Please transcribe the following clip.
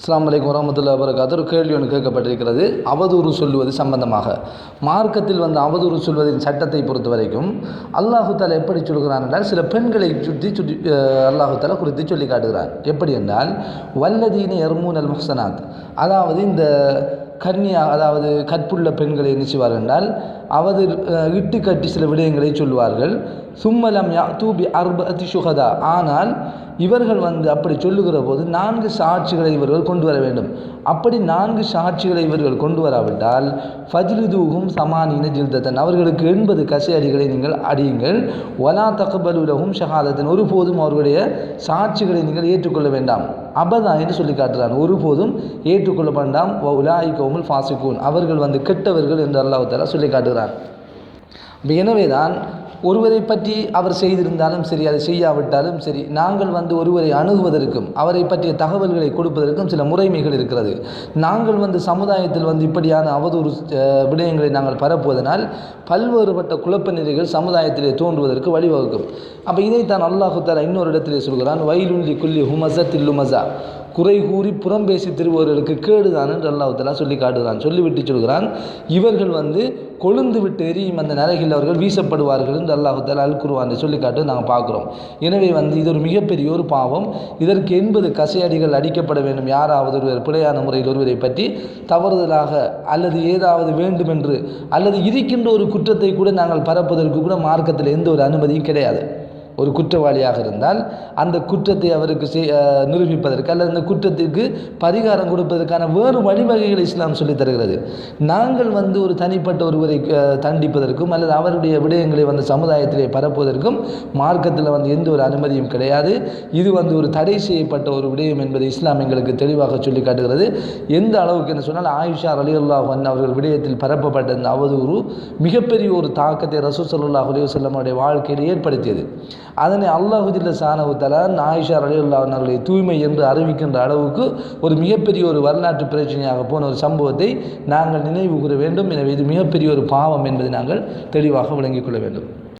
அஸ்லாம் அலைக்கு வரமத்துல்லா வரகாத்து ஒரு கேள்வி ஒன்று கேட்கப்பட்டிருக்கிறது. அவதூறு சொல்லுவது சம்பந்தமாக. மார்க்கத்தில் வந்து அவதூறு சொல்வதின் சட்டத்தை பொறுத்த வரைக்கும் அல்லாஹு தாலா எப்படி சொல்கிறான் என்றால் சில பெண்களை சுற்றி சுற்றி அல்லாஹு தாலா குறித்து சொல்லி காட்டுகிறான். எப்படி என்றால் வல்லதீன எர்மூன் அல் முஹ்சனாத். அதாவது இந்த கன்னியா அதாவது கற்புள்ள பெண்களை என்ன செய்வார்கள் என்றால் அவது இட்டு கட்டி சில விடயங்களை சொல்வார்கள் சும்மலம் யா தூபி அர்பதி சுகதா ஆனால் இவர்கள் வந்து அப்படி சொல்லுகிற போது நான்கு சாட்சிகளை இவர்கள் கொண்டு வர வேண்டும். அப்படி நான்கு சாட்சிகளை இவர்கள் கொண்டு வராவிட்டால் ஃபஜ்லிதூகும் சமானின ஜில்தத்தன் அவர்களுக்கு எண்பது கசையடிகளை நீங்கள் அடியுங்கள். ஒலா தகபலுலகும் ஷஹாதத்தன் ஒருபோதும் அவர்களுடைய சாட்சிகளை நீங்கள் ஏற்றுக்கொள்ள வேண்டாம். அபதா என்று சொல்லி காட்டுறான். ஒருபோதும் ஏற்றுக்கொள்ள வேண்டாம். உலாய் கோமுல் ஃபாசிகூன். அவர்கள் வந்து கெட்டவர்கள் என்று அல்லாஹால சொல்லி காட்டுகிறார் எனவே எனவேதான் ஒருவரை பற்றி அவர் செய்திருந்தாலும் சரி அதை செய்யாவிட்டாலும் சரி நாங்கள் வந்து ஒருவரை அணுகுவதற்கும் அவரை பற்றிய தகவல்களை கொடுப்பதற்கும் சில முறைமைகள் இருக்கிறது. நாங்கள் வந்து சமுதாயத்தில் வந்து இப்படியான அவதூறு விடயங்களை நாங்கள் பரப்புவதனால் பல்வேறுபட்ட குழப்ப நிலைகள் சமுதாயத்திலே தோன்றுவதற்கு வழிவகுக்கும். அப்போ இதைத்தான் அல்லாஹு இன்னொரு இடத்திலே சொல்கிறான் வயலுள்ளி குல்லி ஹுமச தில்லுமசா குறை கூறி புறம் பேசி திருவுவர்களுக்கு கேடுதான் என்று அல்லாஹுத்தாலா சொல்லி காட்டுகிறான் சொல்லிவிட்டு சொல்கிறான். இவர்கள் வந்து கொழுந்து விட்டு எரியும் அந்த நரகில் அவர்கள் வீசப்படுவார்கள் என்று அல்லாஹு தலா அல் குருவான் நாங்கள் பார்க்குறோம். எனவே வந்து இது ஒரு மிகப்பெரிய ஒரு பாவம். இதற்கு எண்பது கசையடிகள் அடிக்கப்பட வேண்டும். யாராவது ஒருவர் பிழையான முறையில் ஒருவரை பற்றி தவறுதலாக அல்லது ஏதாவது வேண்டுமென்று அல்லது இருக்கின்ற ஒரு குற்றத்தை கூட நாங்கள் பரப்புவதற்கு கூட மார்க்கத்தில் எந்த ஒரு அனுமதியும் கிடையாது. ஒரு குற்றவாளியாக இருந்தால் அந்த குற்றத்தை அவருக்கு செய்- நிரூபிப்பதற்கு அல்லது அந்த குற்றத்திற்கு பரிகாரம் கொடுப்பதற்கான வேறு வழிவகைகளை இஸ்லாம் சொல்லித் தருகிறது. நாங்கள் வந்து ஒரு தனிப்பட்ட ஒருவரை தண்டிப்பதற்கும் அல்லது அவருடைய விடயங்களை வந்து சமுதாயத்திலே பரப்புவதற்கும் மார்க்கத்தில் வந்து எந்த ஒரு அனுமதியும் கிடையாது. இது வந்து ஒரு தடை செய்யப்பட்ட ஒரு விடயம் என்பதை இஸ்லாம் எங்களுக்கு தெளிவாக சொல்லி காட்டுகிறது. எந்த அளவுக்கு என்ன சொன்னால் ஆயிஷா அலியுல்லா அல்லாஹ் அவர்கள் விடயத்தில் பரப்பப்பட்ட இந்த அவதூறு மிகப்பெரிய ஒரு தாக்கத்தை ரசூல் சல்லாஹ் அலி வல்லமுடைய வாழ்க்கையில் ஏற்படுத்தியது. அதனை அல்லாஹுதில்ல சானவுத்தலான் ஆயிஷா அலி அல்லாஹ் தூய்மை என்று அறிவிக்கின்ற அளவுக்கு ஒரு மிகப்பெரிய ஒரு வரலாற்று பிரச்சனையாக போன ஒரு சம்பவத்தை நாங்கள் நினைவு கூற வேண்டும். எனவே இது மிகப்பெரிய ஒரு பாவம் என்பதை நாங்கள் தெளிவாக விளங்கிக் கொள்ள வேண்டும்.